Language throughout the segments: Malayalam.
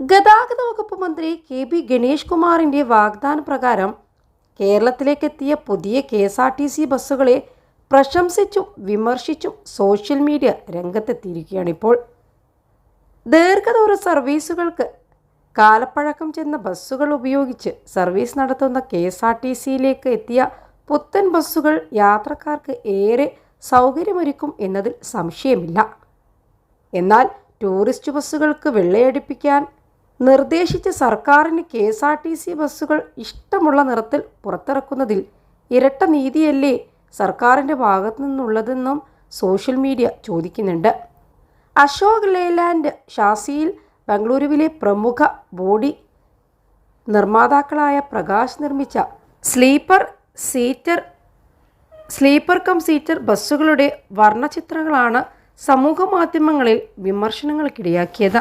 ഗതാഗത വകുപ്പ് മന്ത്രി കെ ബി ഗണേഷ് കുമാറിന്റെ വാഗ്ദാന പ്രകാരം കേരളത്തിലേക്കെത്തിയ പുതിയ K S R T C ബസ്സുകളെ പ്രശംസിച്ചും വിമർശിച്ചും സോഷ്യൽ മീഡിയ രംഗത്തെത്തിയിരിക്കുകയാണിപ്പോൾ. ദീർഘദൂര സർവീസുകൾക്ക് കാലപ്പഴക്കം ചെന്ന ബസ്സുകൾ ഉപയോഗിച്ച് സർവീസ് നടത്തുന്ന കെ എസ് ആർ ടി സിയിലേക്ക് എത്തിയ പുത്തൻ ബസ്സുകൾ യാത്രക്കാർക്ക് ഏറെ സൗകര്യമൊരുക്കും എന്നതിൽ സംശയമില്ല. എന്നാൽ ടൂറിസ്റ്റ് ബസ്സുകൾക്ക് വെള്ളയടിപ്പിക്കാൻ നിർദ്ദേശിച്ച സർക്കാരിന് K S R T C ബസ്സുകൾ ഇഷ്ടമുള്ള നിറത്തിൽ പുറത്തിറക്കുന്നതിൽ ഇരട്ട നീതിയല്ലേ സർക്കാരിന്റെ ഭാഗത്തു നിന്നുള്ളതെന്നും സോഷ്യൽ മീഡിയ ചോദിക്കുന്നുണ്ട്. അശോക് ലേലാൻഡ് ഷാസിയിൽ ബംഗളൂരുവിലെ പ്രമുഖ ബോഡി നിർമ്മാതാക്കളായ പ്രകാശ് നിർമ്മിച്ച sleeper seater sleeper cum seater ബസ്സുകളുടെ വർണചിത്രങ്ങളാണ് സമൂഹ മാധ്യമങ്ങളിൽ വിമർശനങ്ങൾക്കിടയാക്കിയത്.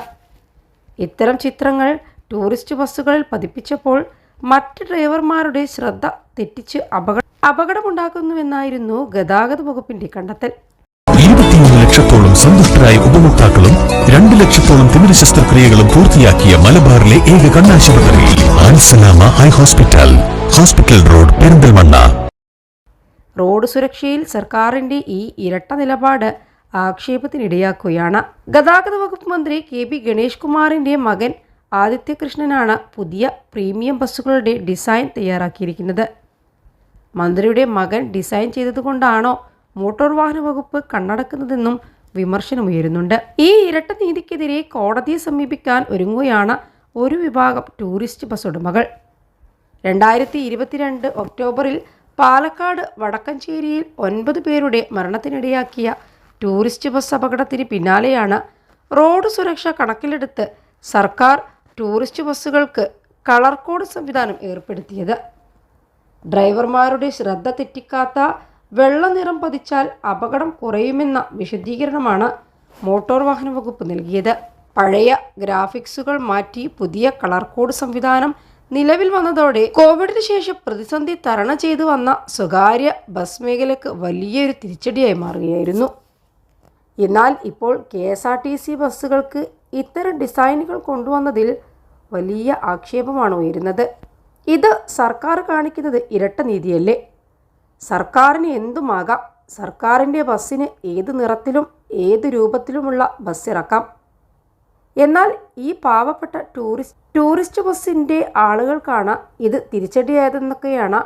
ഇത്തരം ചിത്രങ്ങൾ ടൂറിസ്റ്റ് ബസ്സുകളിൽ പതിപ്പിച്ചപ്പോൾ മറ്റ് ഡ്രൈവർമാരുടെ ശ്രദ്ധ തെറ്റിച്ച് അപകട അപകടമുണ്ടാക്കുന്നുവെന്നായിരുന്നു ഗതാഗത വകുപ്പിന്റെ കണ്ടെത്തൽ. ഇരുപത്തിയൊന്ന് ലക്ഷത്തോളം സന്തുഷ്ടരായ ഉപഭോക്താക്കളും രണ്ട് ലക്ഷത്തോളം തിമിര ശസ്ത്രക്രിയകളും പൂർത്തിയാക്കിയ മലബാറിലെ ഏക കണ്ണാശുപത്രി Ansalama eye hospital hospital road Perinthalmanna. Road സുരക്ഷയിൽ സർക്കാരിന്റെ ഈ ഇരട്ട നിലപാട് ആക്ഷേപത്തിനിടയാക്കുകയാണ്. ഗതാഗത വകുപ്പ് മന്ത്രി കെ പി ഗണേഷ് കുമാറിന്റെ മകൻ ആദിത്യകൃഷ്ണനാണ് പുതിയ പ്രീമിയം ബസ്സുകളുടെ ഡിസൈൻ തയ്യാറാക്കിയിരിക്കുന്നത്. മന്ത്രിയുടെ മകൻ ഡിസൈൻ ചെയ്തതുകൊണ്ടാണോ മോട്ടോർ വാഹന വകുപ്പ് കണ്ണടക്കുന്നതെന്നും വിമർശനമുയരുന്നുണ്ട് ഈ ഇരട്ട നീതിക്കെതിരെ കോടതിയെ സമീപിക്കാൻ ഒരുങ്ങുകയാണ് ഒരു വിഭാഗം ടൂറിസ്റ്റ് ബസ് ഉടമകൾ. രണ്ടായിരത്തി ഇരുപത്തിരണ്ട് ഒക്ടോബറിൽ പാലക്കാട് വടക്കഞ്ചേരിയിൽ ഒൻപത് പേരുടെ മരണത്തിനിടയാക്കിയ ടൂറിസ്റ്റ് ബസ് അപകടത്തിന് പിന്നാലെയാണ് റോഡ് സുരക്ഷ കണക്കിലെടുത്ത് സർക്കാർ ടൂറിസ്റ്റ് ബസ്സുകൾക്ക് കളർ കോഡ് സംവിധാനം ഏർപ്പെടുത്തിയത്. ഡ്രൈവർമാരുടെ ശ്രദ്ധ തെറ്റിക്കാത്ത വെള്ള നിറം പതിച്ചാൽ അപകടം കുറയുമെന്ന വിശദീകരണമാണ് മോട്ടോർ വാഹന വകുപ്പ് നൽകിയത്. പഴയ ഗ്രാഫിക്സുകൾ മാറ്റി പുതിയ കളർ കോഡ് സംവിധാനം നിലവിൽ വന്നതോടെ കോവിഡിന് ശേഷം പ്രതിസന്ധി തരണം ചെയ്തു വന്ന സ്വകാര്യ ബസ് മേഖലയ്ക്ക് വലിയൊരു തിരിച്ചടിയായി മാറുകയായിരുന്നു. എന്നാൽ ഇപ്പോൾ K S R T C ബസ്സുകൾക്ക് ഇത്തരം ഡിസൈനുകൾ കൊണ്ടുവന്നതിൽ വലിയ ആക്ഷേപമാണ് ഉയരുന്നത്. ഇത് സർക്കാർ കാണിക്കുന്നത് ഇരട്ട നീതിയല്ലേ? സർക്കാരിന് എന്തുമാകാം? സർക്കാരിന്റെ ബസ്സിന് ഏത് നിറത്തിലും ഏത് രൂപത്തിലുമുള്ള ബസ് ഇറക്കാം? എന്നാൽ ഈ പാവപ്പെട്ട ടൂറിസ്റ്റ് ടൂറിസ്റ്റ് ബസ്സിന്റെ ആളുകൾക്കാണ് ഇത് തിരിച്ചടിയായതെന്നൊക്കെയാണ്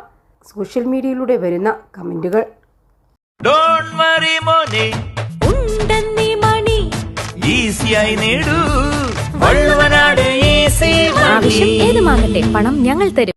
സോഷ്യൽ മീഡിയയിലൂടെ വരുന്ന കമന്റുകൾ. ഡോണ്ട് ഈസിയായി നേടൂ. വള്ളുവനാട് ഈസി ആവശ്യം ഏതുമാകട്ടെ പണം ഞങ്ങൾ തരും.